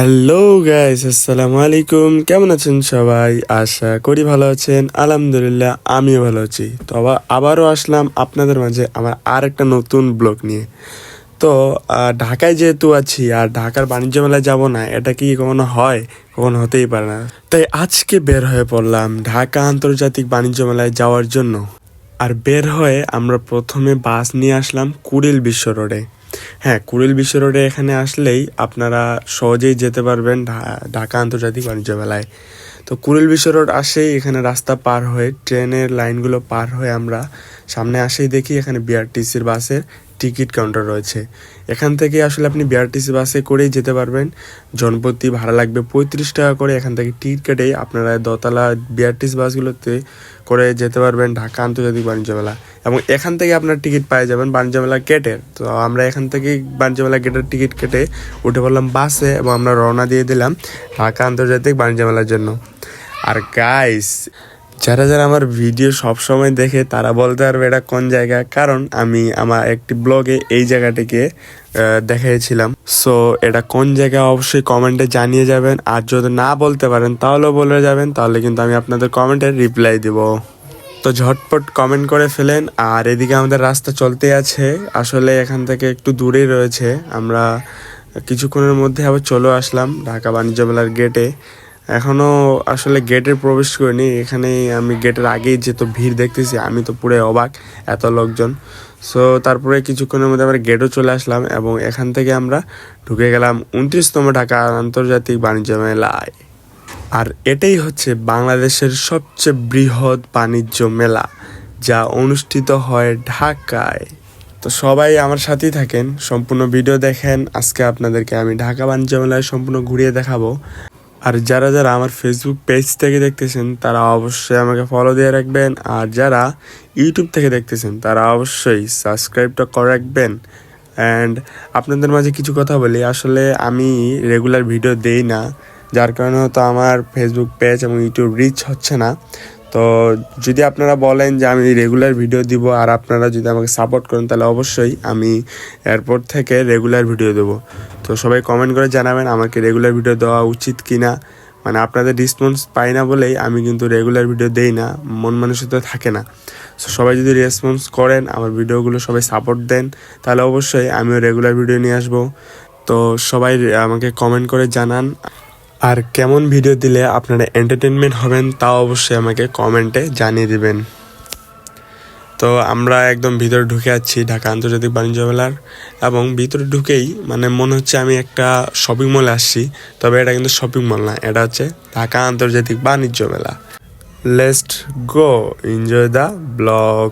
Hello guys আসসালামু আলাইকুম। কেমন আছেন সবাই? আশা করি ভালো আছেন। আলহামদুলিল্লাহ, আমিও ভালো আছি। তো আবার, আবারও আসলাম আপনাদের মাঝে আমার আর একটা নতুন ব্লগ নিয়ে। তো ঢাকায় যেহেতু আছি, আর ঢাকার বাণিজ্য মেলায় যাব না, এটা কি কখনো হয়? কখনো হতেই পারে না। তাই আজকে বের হয়ে পড়লাম ঢাকা আন্তর্জাতিক বাণিজ্য মেলায় যাওয়ার জন্য। আর বের হয়ে আমরা প্রথমে বাস নিয়ে আসলাম কুড়িল বিশ্ব রোডে। হ্যাঁ কুড়িল বিশ্ব রোডে এখানে আসলেই আপনারা সহজেই যেতে পারবেন ঢাকা আন্তর্জাতিক বাণিজ্য মেলায়। তো কুড়িল বিশ্ব রোড আসেই এখানে রাস্তা পার হয়ে, ট্রেনের লাইনগুলো পার হয়ে আমরা সামনে আসেই দেখি এখানে বিআরটিসির বাসের টিকিট কাউন্টার রয়েছে। এখান থেকে আসলে আপনি বিআরটিসি বাসে করেই যেতে পারবেন। জনপ্রতি ভাড়া লাগবে পঁয়ত্রিশ টাকা করে। এখান থেকে টিকিট কেটে আপনারা দোতলা বিআরটিসি বাসগুলোতে করে যেতে পারবেন ঢাকা আন্তর্জাতিক বাণিজ্য মেলা। এবং এখান থেকে আপনার টিকিট পাওয়া যাবেন বাণিজ্য মেলা গেটের তো আমরা এখান থেকে বাণিজ্য মেলা গেটের টিকিট কেটে উঠে পড়লাম বাসে এবং আমরা রওনা দিয়ে দিলাম ঢাকা আন্তর্জাতিক বাণিজ্য মেলার জন্য। আর গাইস যারা যারা আমার ভিডিও সব সময় দেখে তারা বলতে পারবে এটা কোন জায়গা। কারণ আমি আমার একটি ব্লগে এই জায়গাটিকে আহ, দেখিয়েছিলাম সো এটা কোন জায়গা অবশ্যই কমেন্টে জানিয়ে যাবেন। আর যদি না বলতে পারেন তাহলেও বলে যাবেন। তাহলে কিন্তু আমি আপনাদের কমেন্টে রিপ্লাই দিব। তো ঝটপট কমেন্ট করে ফেলেন। আর এদিকে আমাদের রাস্তা চলতে আছে। আসলে এখান থেকে একটু দূরেই রয়েছে। আমরা কিছুক্ষণের মধ্যে আবার চলে আসলাম ঢাকা বাণিজ্য মেলার গেটে এখনও আসলে গেটে প্রবেশ করিনি। এখানে আমি গেটের আগেই যে তো ভিড় দেখতেছি, আমি তো পুরো অবাক, এত লোকজন। সো তারপরে কিছুক্ষণের মধ্যে আমরা গেটও চলে আসলাম এবং এখান থেকে আমরা ঢুকে গেলাম উনত্রিশতম ঢাকা আন্তর্জাতিক বাণিজ্য মেলায়। আর এটাই হচ্ছে বাংলাদেশের সবচেয়ে বৃহৎ বাণিজ্য মেলা, যা অনুষ্ঠিত হয় ঢাকায়। তো সবাই আমার সাথেই থাকেন, সম্পূর্ণ ভিডিও দেখেন। আজকে আপনাদেরকে আমি ঢাকা বাণিজ্য মেলায় সম্পূর্ণ ঘুরিয়ে দেখাবো। আর যারা যারা আমার ফেসবুক পেজ থেকে দেখতেছেন, তারা অবশ্যই আমাকে ফলো দিয়ে রাখবেন। আর যারা ইউটিউব থেকে দেখতেছেন, তারা অবশ্যই সাবস্ক্রাইবটা করে রাখবেন। অ্যান্ড আপনাদের মাঝে কিছু কথা বলি। আসলে আমি রেগুলার ভিডিও দেই না। যার কারণে হয়তো আমার ফেসবুক পেজ এবং ইউটিউব রিচ হচ্ছে না। তো যদি আপনারা বলেন যে আমি রেগুলার ভিডিও দিব আর আপনারা যদি আমাকে সাপোর্ট করেন, তাহলে অবশ্যই আমি এরপর থেকে রেগুলার ভিডিও দেবো। তো সবাই কমেন্ট করে জানাবেন, আমাকে রেগুলার ভিডিও দেওয়া উচিত কি না মানে আপনাদের রেসপন্স পাই না বলেই আমি কিন্তু রেগুলার ভিডিও দেই না, মন মানসিকতা থাকে না। তো সবাই যদি রেসপন্স করেন, আমার ভিডিওগুলো সবাই সাপোর্ট দেন, তাহলে অবশ্যই আমিও রেগুলার ভিডিও নিয়ে আসব। তো সবাই আমাকে কমেন্ট করে জানান। আর কেমন ভিডিও দিলে আপনারা এন্টারটেনমেন্ট হবেন তাও অবশ্যই আমাকে কমেন্টে জানিয়ে দিবেন। তো আমরা একদম ভিতরে ঢুকে আছি ঢাকা আন্তর্জাতিক বাণিজ্য মেলার এবং ভিতরে ঢুকেই মানে মনে হচ্ছে আমি একটা শপিং মলে আসছি, তবে এটা কিন্তু শপিং মল না, এটা হচ্ছে ঢাকা আন্তর্জাতিক বাণিজ্য মেলা। লেস্ট গো এনজয় দ্য ব্লগ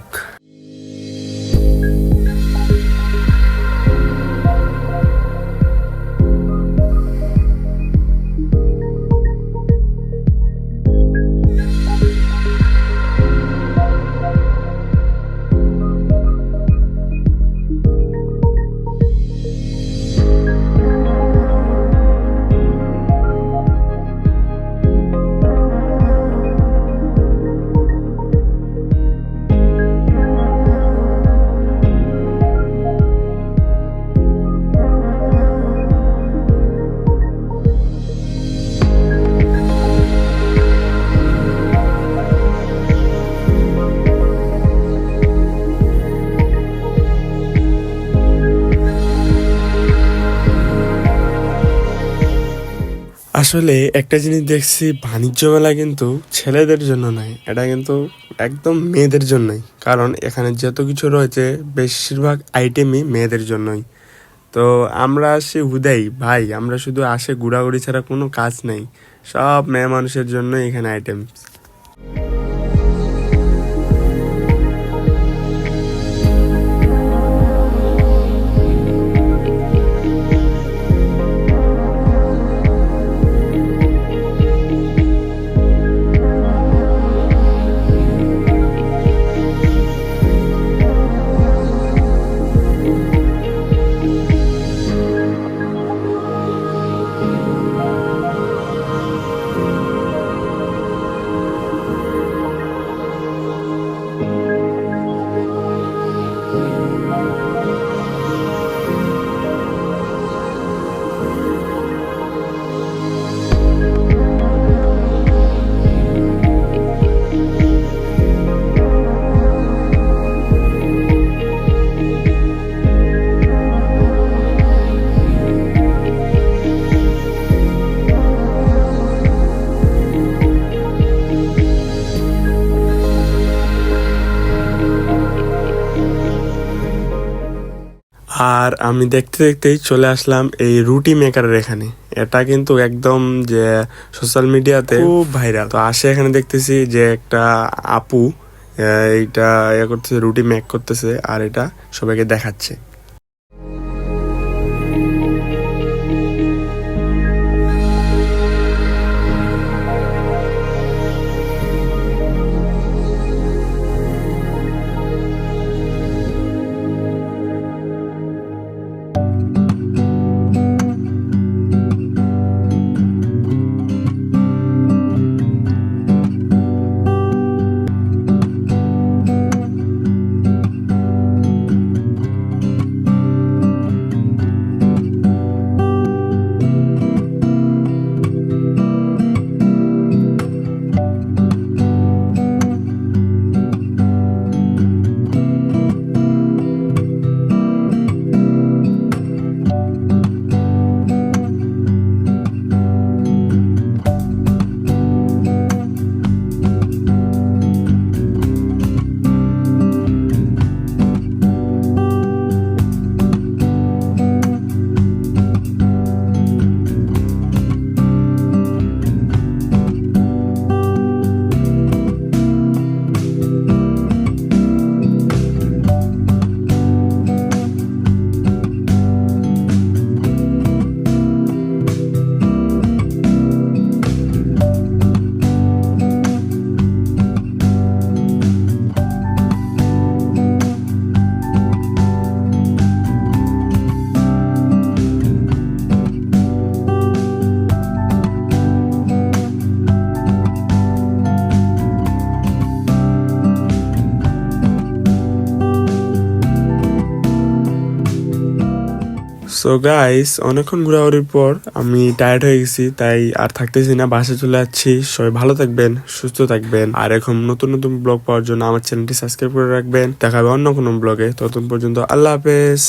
আসলে একটা জিনিস দেখছি, বাণিজ্য মেলা কিন্তু ছেলেদের জন্য নয়, এটা কিন্তু একদম মেয়েদের জন্যই। কারণ এখানে যত কিছু রয়েছে, বেশিরভাগ আইটেমই মেয়েদের জন্যই। তো আমরা আসি হুদাই ভাই, আমরা শুধু আসে ঘোরাঘুরি ছাড়া কোনো কাজ নেই। সব মেয়ে মানুষের জন্যই এখানে আইটেম আর আমি দেখতে দেখতেই চলে আসলাম এই রুটি মেকারের এখানে। এটা কিন্তু একদম যে সোশ্যাল মিডিয়াতে খুব ভাইরাল তো আসে এখানে দেখতেছি যে একটা আপু এইটা ইয়ে করতেছে রুটি মেক করতেছে আর এটা সবাইকে দেখাচ্ছে। সো গাইস অনেকক্ষণ ঘোরাঘুরির পর আমি টায়ার্ড হয়ে গেছি, তাই আর থাকতেছি না বাসে চলে যাচ্ছি। সবাই ভালো থাকবেন, সুস্থ থাকবেন। আর এখন নতুন নতুন ব্লগ পাওয়ার জন্য আমার চ্যানেলটি সাবস্ক্রাইব করে রাখবেন। দেখাবে অন্য কোনো ব্লগে ততক্ষণ পর্যন্ত আল্লাহ হাফেজ।